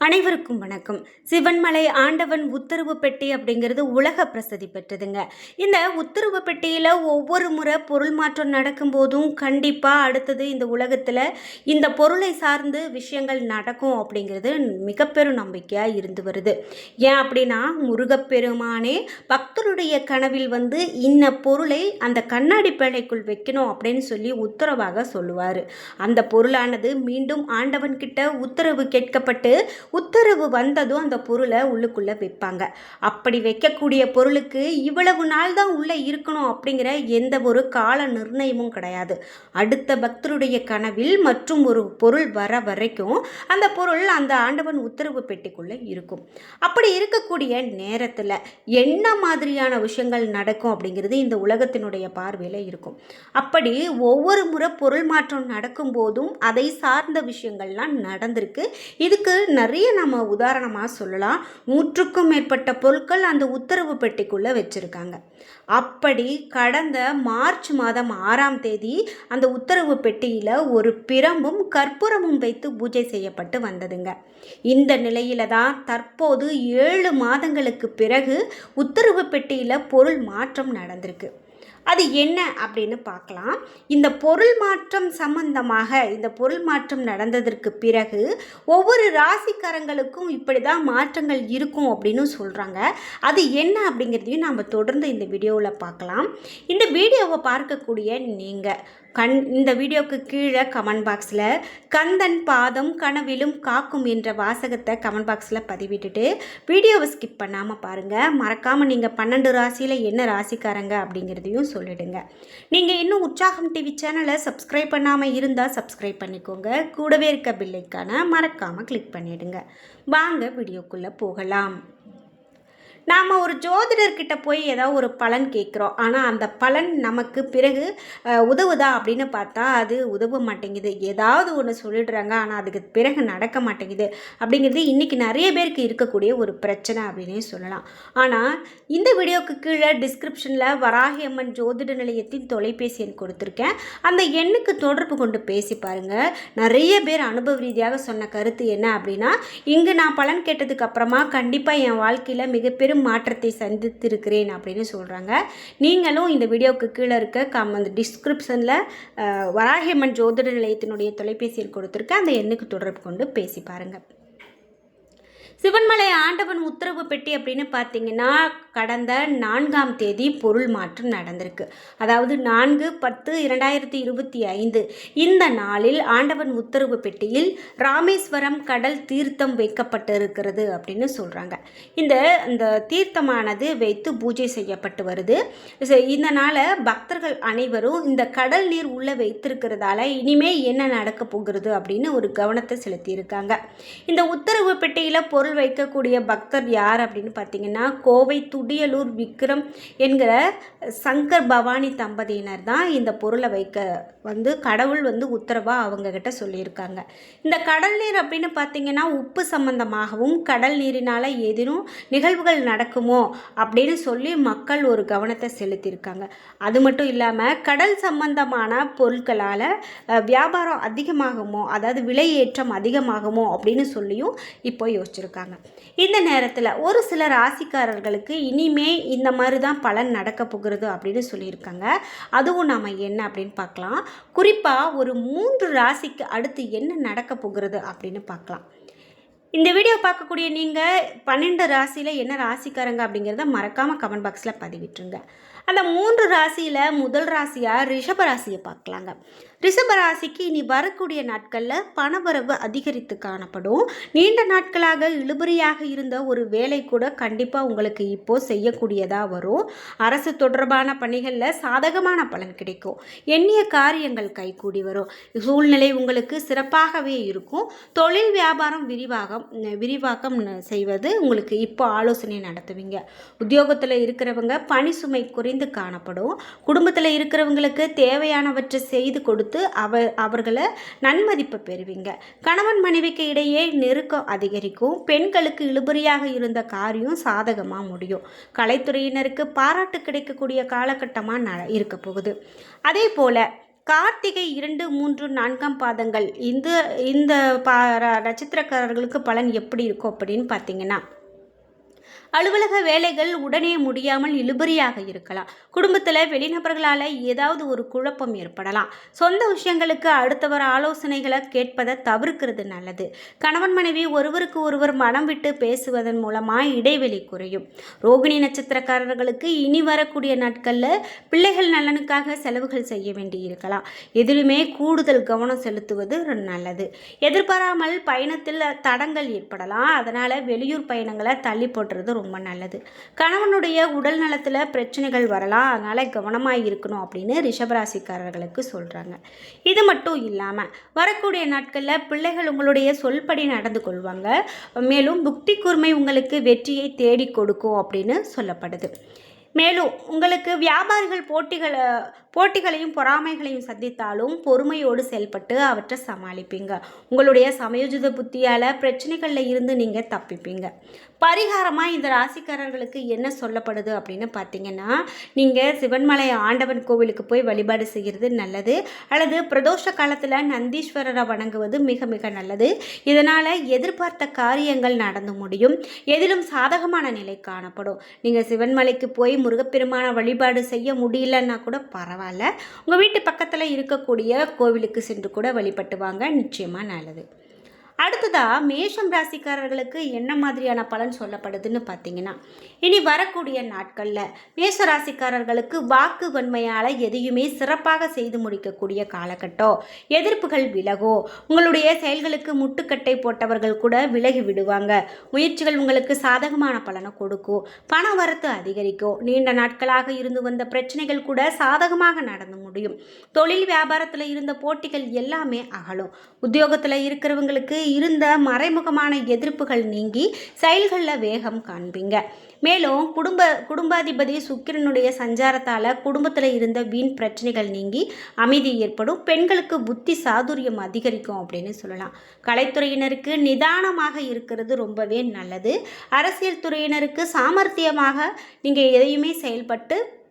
அனைவருக்கும் வணக்கம். சிவன்மலை ஆண்டவன் உத்தரவு பெட்டி அப்படிங்கிறது உலக பிரசித்தி பெற்றதுங்க. இந்த உத்தரவு பெட்டியில் ஒவ்வொரு முறை பொருள் மாற்றம் நடக்கும்போதும் கண்டிப்பாக அடுத்தது இந்த உலகத்தில் இந்த பொருளை சார்ந்து விஷயங்கள் நடக்கும் அப்படிங்கிறது மிக பெரும் நம்பிக்கையாக இருந்து வருது. ஏன் அப்படின்னா முருகப்பெருமானே பக்தருடைய கனவில் வந்து இன்ன பொருளை அந்த கண்ணாடி பேழைக்குள் வைக்கணும் அப்படின்னு சொல்லி உத்தரவாக சொல்லுவார். அந்த பொருளானது மீண்டும் ஆண்டவன் கிட்ட உத்தரவு கேட்கப்பட்டு உத்தரவு வந்ததும் அந்த பொருளை உள்ளுக்குள்ளே வைப்பாங்க. அப்படி வைக்கக்கூடிய பொருளுக்கு இவ்வளவு நாள் தான் உள்ளே இருக்கணும் அப்படிங்கிற எந்த ஒரு கால நிர்ணயமும் கிடையாது. அடுத்த பக்தருடைய கனவில் மற்றும் ஒரு பொருள் வர வரைக்கும் அந்த பொருள் அந்த ஆண்டவன் உத்தரவு பெட்டிக்குள்ளே இருக்கும். அப்படி இருக்கக்கூடிய நேரத்தில் என்ன மாதிரியான விஷயங்கள் நடக்கும் அப்படிங்கிறது இந்த உலகத்தினுடைய பார்வையில் இருக்கும். அப்படி ஒவ்வொரு முறை பொருள் மாற்றம் நடக்கும்போதும் அதை சார்ந்த விஷயங்கள்லாம் நடந்திருக்கு. இதுக்கு நிறைய நம்ம உதாரணமாக சொல்லலாம். நூற்றுக்கும் மேற்பட்ட பொருட்கள் அந்த உத்தரவு பெட்டிக்குள்ளே வச்சுருக்காங்க. அப்படி கடந்த மார்ச் மாதம் ஆறாம் தேதி அந்த உத்தரவு பெட்டியில் ஒரு பிரம்பும் கற்பூரமும் வைத்து பூஜை செய்யப்பட்டு வந்ததுங்க. இந்த நிலையில தான் தற்போது ஏழு மாதங்களுக்கு பிறகு உத்தரவு பெட்டியில் பொருள் மாற்றம் நடந்திருக்கு. அது என்ன அப்படின்னு பார்க்கலாம். இந்த பொருள் மாற்றம் சம்பந்தமாக இந்த பொருள் மாற்றம் நடந்ததற்கு பிறகு ஒவ்வொரு ராசிக்காரங்களுக்கும் இப்படி தான் மாற்றங்கள் இருக்கும் அப்படின்னு சொல்கிறாங்க அது என்ன அப்படிங்கிறதையும் நாம் தொடர்ந்து இந்த வீடியோவில் பார்க்கலாம். இந்த வீடியோவை பார்க்கக்கூடிய நீங்கள் கண் இந்த வீடியோவுக்கு கீழே கமெண்ட் பாக்ஸில் கந்தன் பாதம் கனவிலும் காக்கும் என்ற வாசகத்தை கமெண்ட் பாக்ஸில் பதிவிட்டுட்டு வீடியோவை ஸ்கிப் பண்ணாமல் பாருங்கள் மறக்காமல் நீங்கள் பன்னெண்டு ராசியில் என்ன ராசிக்காரங்க அப்படிங்கிறதையும் சொல்லிடுங்க. நீங்கள் இன்னும் உற்சாகம் டிவி சேனலை சப்ஸ்கிரைப் பண்ணாமல் இருந்தால் சப்ஸ்கிரைப் பண்ணிக்கோங்க. கூடவே இருக்க பில்லைக்கான மறக்காமல் கிளிக் பண்ணிவிடுங்க வாங்க வீடியோக்குள்ளே போகலாம். நாம் ஒரு ஜோதிடர்கிட்ட போய் ஏதோ ஒரு பலன் கேட்குறோம். ஆனால் அந்த பலன் நமக்கு பிறகு உதவுதா அப்படின்னு பார்த்தா அது உதவ மாட்டேங்குது. ஏதாவது ஒன்று சொல்லிடுறாங்க ஆனால் அதுக்கு பிறகு நடக்க மாட்டேங்குது. அப்படிங்கிறது இன்றைக்கி நிறைய பேருக்கு இருக்கக்கூடிய ஒரு பிரச்சனை அப்படின்னே சொல்லலாம். ஆனால் இந்த வீடியோவுக்கு கீழே டிஸ்கிரிப்ஷனில் வராகி அம்மன் ஜோதிட நிலையத்தின் தொலைபேசி எண் கொடுத்துருக்கேன். அந்த எண்ணுக்கு தொடர்பு கொண்டு பேசி பாருங்கள் நிறைய பேர் அனுபவ ரீதியாக சொன்ன கருத்து என்ன அப்படின்னா இங்கு நான் பலன் கேட்டதுக்கு அப்புறமா கண்டிப்பாக என் வாழ்க்கையில் மிகப்பெரும் பெரும் மாற்றத்தை சந்தித்திருக்கிறேன் அப்படின்னு சொல்கிறாங்க நீங்களும் இந்த வீடியோவுக்கு கீழே இருக்க கம் அந்த டிஸ்கிரிப்ஷனில் வராகியம்மன் ஜோதிட நிலையத்தினுடைய தொலைபேசியில் கொடுத்துருக்க அந்த எண்ணுக்கு தொடர்பு கொண்டு பேசி பாருங்கள் சிவன்மலை ஆண்டவன் உத்தரவு பெட்டி அப்படின்னு பார்த்தீங்கன்னா கடந்த நான்காம் தேதி பொருள் மாற்றம் நடந்திருக்கு. அதாவது நான்கு பத்து இரண்டாயிரத்தி இருபத்தி ஐந்து. இந்த நாளில் ஆண்டவன் உத்தரவு பெட்டியில் ராமேஸ்வரம் கடல் தீர்த்தம் வைக்கப்பட்டிருக்கிறது அப்படின்னு சொல்கிறாங்க இந்த இந்த தீர்த்தமானது வைத்து பூஜை செய்யப்பட்டு வருது. ச- இதனால் பக்தர்கள் அனைவரும் இந்த கடல் நீர் உள்ளே வைத்திருக்கிறதால இனிமே என்ன நடக்க போகிறது அப்படின்னு ஒரு கவனத்தை செலுத்தியிருக்காங்க. இந்த உத்தரவு பெட்டியில் பொருள் வைக்கக்கூடிய பக்தர் யார் அப்படின்னு பார்த்தீங்கன்னா கோவை துடியலூர் விக்ரம் என்கிற சங்கர் பவானி தம்பதியினர் தான் இந்த பொருளை வைக்க வந்து கடவுள் வந்து உத்தரவாக அவங்கக்கிட்ட சொல்லியிருக்காங்க. இந்த கடல் நீர் அப்படின்னு பார்த்தீங்கன்னா உப்பு சம்பந்தமாகவும் கடல் நீரினால் ஏதேனும் நிகழ்வுகள் நடக்குமோ அப்படின்னு சொல்லி மக்கள் ஒரு கவனத்தை செலுத்தியிருக்காங்க. அது மட்டும் இல்லாமல் கடல் சம்பந்தமான பொருட்களால் வியாபாரம் அதிகமாகுமோ அதாவது விலை ஏற்றம் அதிகமாகுமோ அப்படின்னு சொல்லியும் இப்போ யோசிச்சிருக்காங்க. இந்த நேரத்தில் ஒரு சில ராசிக்காரர்களுக்கு இனிமே இந்த மாதிரி தான் பலன் நடக்க போகிறது அப்படின்னு சொல்லியிருக்காங்க. அதுவும் நாம் என்ன அப்படின்னு பார்க்கலாம். குறிப்பாக ஒரு மூன்று ராசிக்கு அடுத்து என்ன நடக்க போகிறது அப்படின்னு பார்க்கலாம். இந்த வீடியோ பார்க்கக்கூடிய நீங்கள் பன்னெண்டு ராசியில் என்ன ராசிக்காரங்க அப்படிங்கிறத மறக்காமல் கமெண்ட் பாக்ஸில் பதிவிட்டுருங்க. அந்த மூன்று ராசியில் முதல் ராசியாக ரிஷப ராசியை பார்க்கலாங்க. ரிஷப ராசிக்கு இனி வரக்கூடிய நாட்களில் பணவரவு அதிகரித்து காணப்படும். நீண்ட நாட்களாக இழுபறியாக இருந்த ஒரு வேலை கூட கண்டிப்பாக உங்களுக்கு இப்போ செய்யக்கூடியதாக வரும். அரசு தொடர்பான பணிகளில் சாதகமான பலன் கிடைக்கும். எண்ணிய காரியங்கள் கைகூடி வரும். சூழ்நிலை உங்களுக்கு சிறப்பாகவே இருக்கும். தொழில் வியாபாரம் விரிவாகம் விரிவாக்கம் செய்வது உங்களுக்கு இப்போ ஆலோசனை நடத்துவீங்க. உத்தியோகத்தில் இருக்கிறவங்க பணி சுமை குறைந்து காணப்படும். குடும்பத்தில் இருக்கிறவங்களுக்கு தேவையானவற்றை செய்து கொடுத்து அவ அவர்களை நன்மதிப்பு பெறுவீங்க. கணவன் மனைவிக்கு இடையே நெருக்கம் அதிகரிக்கும். பெண்களுக்கு இழுபறியாக இருந்த காரியம் சாதகமாக முடியும். கலைத்துறையினருக்கு பாராட்டு கிடைக்கக்கூடிய காலகட்டமாக ந இருக்க போகுது. அதே போல் கார்த்திகை இரண்டு மூன்று நான்காம் பாதங்கள் இந்த இந்த பா நட்சத்திரக்காரர்களுக்கு பலன் எப்படி இருக்கும் அப்படின்னு பார்த்தீங்கன்னா அலுவலக வேலைகள் உடனே முடியாமல் இழுபறியாக இருக்கலாம். குடும்பத்தில் வெளிநபர்களால் ஏதாவது ஒரு குழப்பம் ஏற்படலாம். சொந்த விஷயங்களுக்கு அடுத்தவர் ஆலோசனைகளை கேட்பதை தவிர்க்கிறது நல்லது. கணவன் மனைவி ஒருவருக்கு ஒருவர் மனம் விட்டு பேசுவதன் மூலமாக இடைவெளி குறையும். ரோகிணி நட்சத்திரக்காரர்களுக்கு இனி வரக்கூடிய நாட்களில் பிள்ளைகள் நலனுக்காக செலவுகள் செய்ய வேண்டி இருக்கலாம். எதிலுமே கூடுதல் கவனம் செலுத்துவது நல்லது. எதிர்பாராமல் பயணத்தில் தடங்கள் ஏற்படலாம். அதனால் வெளியூர் பயணங்களை தள்ளி போட்டுறது ரொம்ப நல்லது. கணவனுடைய உடல் நலத்தில் பிரச்சனைகள் வரலாம் அதனால் கவனமாக இருக்கணும் அப்படின்னு ரிஷபராசிக்காரர்களுக்கு சொல்கிறாங்க இது மட்டும் இல்லாமல் வரக்கூடிய நாட்களில் பிள்ளைகள் உங்களுடைய சொல்படி நடந்து கொள்வாங்க. மேலும் புக்தி கூர்மை உங்களுக்கு வெற்றியை தேடி கொடுக்கும் அப்படின்னு சொல்லப்படுது. மேலும் உங்களுக்கு வியாபாரிகள் போட்டிகளை போட்டிகளையும் பொறாமைகளையும் சந்தித்தாலும் பொறுமையோடு செயல்பட்டு அவற்றை சமாளிப்பீங்க. உங்களுடைய சமயோஜித புத்தியால் பிரச்சனைகளில் இருந்து நீங்கள் தப்பிப்பீங்க. பரிகாரமாக இந்த ராசிக்காரர்களுக்கு என்ன சொல்லப்படுது அப்படின்னு பார்த்தீங்கன்னா நீங்கள் சிவன்மலை ஆண்டவன் கோவிலுக்கு போய் வழிபாடு செய்கிறது நல்லது. அல்லது பிரதோஷ காலத்தில் நந்தீஸ்வரரை வணங்குவது மிக மிக நல்லது. இதனால் எதிர்பார்த்த காரியங்கள் நடந்து முடியும். எதிலும் சாதகமான நிலை காணப்படும். நீங்கள் சிவன்மலைக்கு போய் முருகப்பெருமான வழிபாடு செய்ய முடியலன்னா கூட பரவாயில்ல. உங்கள் வீட்டு பக்கத்தில் இருக்கக்கூடிய கோவிலுக்கு சென்று கூட வழிபட்டு வாங்க. நிச்சயமாக நல்லது. அடுத்ததா மேஷம் ராசிக்காரர்களுக்கு என்ன மாதிரியான பலன் சொல்லப்படுதுன்னு பார்த்தீங்கன்னா இனி வரக்கூடிய நாட்களில் மேஷ ராசிக்காரர்களுக்கு வாக்கு வன்மையால் எதையுமே சிறப்பாக செய்து முடிக்கக்கூடிய காலகட்டம் எதிர்ப்புகள் விலகும் உங்களுடைய செயல்களுக்கு முட்டுக்கட்டை போட்டவர்கள் கூட விலகி விடுவாங்க. முயற்சிகள் உங்களுக்கு சாதகமான பலனை கொடுக்கும். பண வரத்து அதிகரிக்கும் நீண்ட நாட்களாக இருந்து வந்த பிரச்சனைகள் கூட சாதகமாக நடந்து முடியும். தொழில் வியாபாரத்தில் இருந்த போட்டிகள் எல்லாமே அகலும். உத்தியோகத்தில் இருக்கிறவங்களுக்கு இருந்த மறைமுகமான எதிர்ப்புகள் நீங்கி செயல்களில் வேகம் காண்பீங்க. மேலும் குடும்ப குடும்பாதிபதி சுக்கிரனுடைய சஞ்சாரத்தால் குடும்பத்தில் இருந்த வீண் பிரச்சனைகள் நீங்கி அமைதி ஏற்படும். பெண்களுக்கு புத்தி சாதுரியம் அதிகரிக்கும் அப்படின்னு சொல்லலாம். கலைத்துறையினருக்கு நிதானமாக இருக்கிறது ரொம்பவே நல்லது. அரசியல் துறையினருக்கு சாமர்த்தியமாக நீங்கள் எதையுமே செயல்பட்டு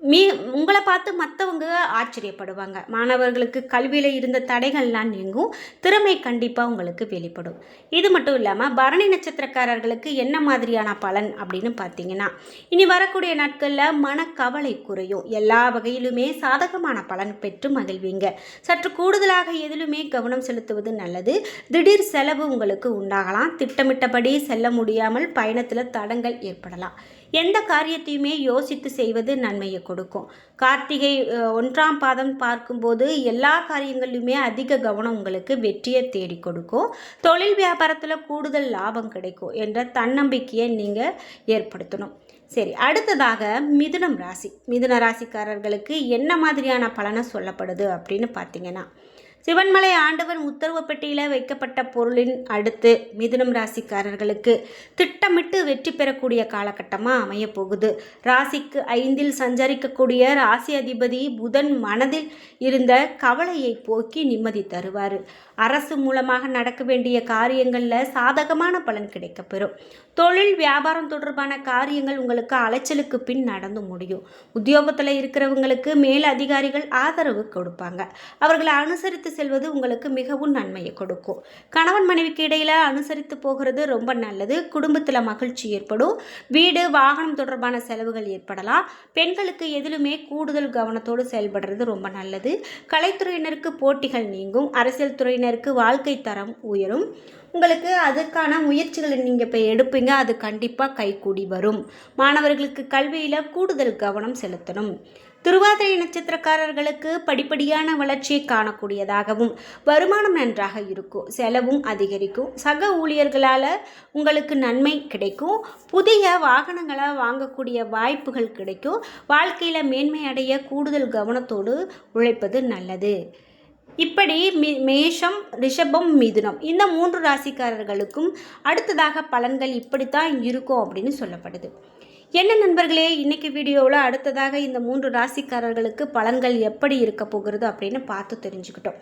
மீ உங்களை பார்த்து மற்றவங்க ஆச்சரியப்படுவாங்க. மாணவர்களுக்கு கல்வியில் இருந்த தடைகள்லாம் நீங்கும். திறமை கண்டிப்பாக உங்களுக்கு வெளிப்படும். இது மட்டும் இல்லாமல் பரணி நட்சத்திரக்காரர்களுக்கு என்ன மாதிரியான பலன் அப்படின்னு பார்த்தீங்கன்னா இனி வரக்கூடிய நாட்களில் மனக்கவலை குறையும். எல்லா வகையிலுமே சாதகமான பலன் பெற்று மகிழ்வீங்க. சற்று கூடுதலாக எதிலுமே கவனம் செலுத்துவது நல்லது. திடீர் செலவு உங்களுக்கு உண்டாகலாம். திட்டமிட்டபடி செல்ல முடியாமல் பயணத்தில் தடங்கள் ஏற்படலாம். எந்த காரியத்தையுமே யோசித்து செய்வது நன்மையை கொடுக்கும். கார்த்திகை ஒன்றாம் பாதம் பார்க்கும்போது எல்லா காரியங்களிலுமே அதிக கவனம் உங்களுக்கு வெற்றியை தேடி கொடுக்கும். தொழில் வியாபாரத்தில் கூடுதல் லாபம் கிடைக்கும் என்ற தன்னம்பிக்கையை நீங்கள் ஏற்படுத்தணும். சரி அடுத்ததாக மிதுனம் ராசி. மிதுன ராசிக்காரர்களுக்கு என்ன மாதிரியான பலனை சொல்லப்படுது அப்படின்னு பார்த்தீங்கன்னா சிவன்மலை ஆண்டவன் உத்தரவு பெட்டியில் வைக்கப்பட்ட பொருளின் அடுத்து மிதுனம் ராசிக்காரர்களுக்கு திட்டமிட்டு வெற்றி பெறக்கூடிய காலகட்டமாக அமையப்போகுது ராசிக்கு ஐந்தில் சஞ்சரிக்கக்கூடிய ராசி அதிபதி புதன் மனதில் இருந்த கவலையை போக்கி நிம்மதி தருவார். அரசு மூலமாக நடக்க வேண்டிய காரியங்களில் சாதகமான பலன் கிடைக்கப்பெறும். தொழில் வியாபாரம் தொடர்பான காரியங்கள் உங்களுக்கு அலைச்சலுக்கு பின் நடந்து முடியும். உத்தியோகத்தில் இருக்கிறவங்களுக்கு மேல் அதிகாரிகள் ஆதரவு கொடுப்பாங்க. அவர்களை அனுசரித்து செல்வது உங்களுக்கு மிகவும் நன்மையை கொடுக்கும். கணவன் மனைவிக்கு இடையில அனுசரித்து போகிறது ரொம்ப நல்லது. குடும்பத்தில் மகிழ்ச்சி ஏற்படும். வீடு வாகனம் தொடர்பான செலவுகள் ஏற்படலாம். பெண்களுக்கு எதிலுமே கூடுதல் கவனத்தோடு செயல்படுறது ரொம்ப நல்லது. கலைத்துறையினருக்கு போட்டிகள் நீங்கும். அரசியல் துறையினருக்கு வாழ்க்கை தரம் உயரும். உங்களுக்கு அதுக்கான முயற்சிகளை நீங்கள் இப்போ எடுப்பீங்க. அது கண்டிப்பாக கைகூடி வரும். மாணவர்களுக்கு கல்வியில் கூடுதல் கவனம் செலுத்தணும். திருவாதிரை நட்சத்திரக்காரர்களுக்கு படிப்படியான வளர்ச்சியை காணக்கூடியதாகவும் வருமானம் நன்றாக இருக்கும் செலவும் அதிகரிக்கும். சக ஊழியர்களால் உங்களுக்கு நன்மை கிடைக்கும். புதிய வாகனங்களை வாங்கக்கூடிய வாய்ப்புகள் கிடைக்கும். வாழ்க்கையில் மேன்மை அடைய கூடுதல் கவனத்தோடு உழைப்பது நல்லது. இப்படி மி மேஷம் ரிஷபம் மிதுனம் இந்த மூன்று ராசிக்காரர்களுக்கும் அடுத்ததாக பலன்கள் இப்படித்தான் இருக்கும் அப்படின்னு சொல்லப்படுது. என்ன நண்பர்களே இன்றைக்கி வீடியோவில் அடுத்ததாக இந்த மூன்று ராசிக்காரர்களுக்கு பலன்கள் எப்படி இருக்க போகிறது அப்படின்னு பார்த்து தெரிஞ்சுக்கிட்டோம்.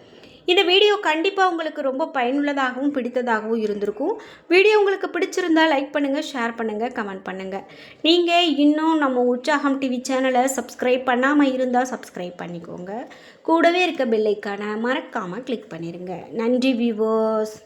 இந்த வீடியோ கண்டிப்பாக உங்களுக்கு ரொம்ப பயனுள்ளதாகவும் பிடித்ததாகவும் இருந்திருக்கும். வீடியோ உங்களுக்கு பிடிச்சிருந்தால் லைக் பண்ணுங்கள் ஷேர் பண்ணுங்கள் கமெண்ட் பண்ணுங்கள் நீங்கள் இன்னும் நம்ம உற்சாகம் டிவி சேனலை சப்ஸ்கிரைப் பண்ணாமல் இருந்தால் சப்ஸ்கிரைப் பண்ணிக்கோங்க. கூடவே இருக்க பெல்லைக்கான மறக்காமல் கிளிக் பண்ணிடுங்க நன்றி வியூவர்ஸ்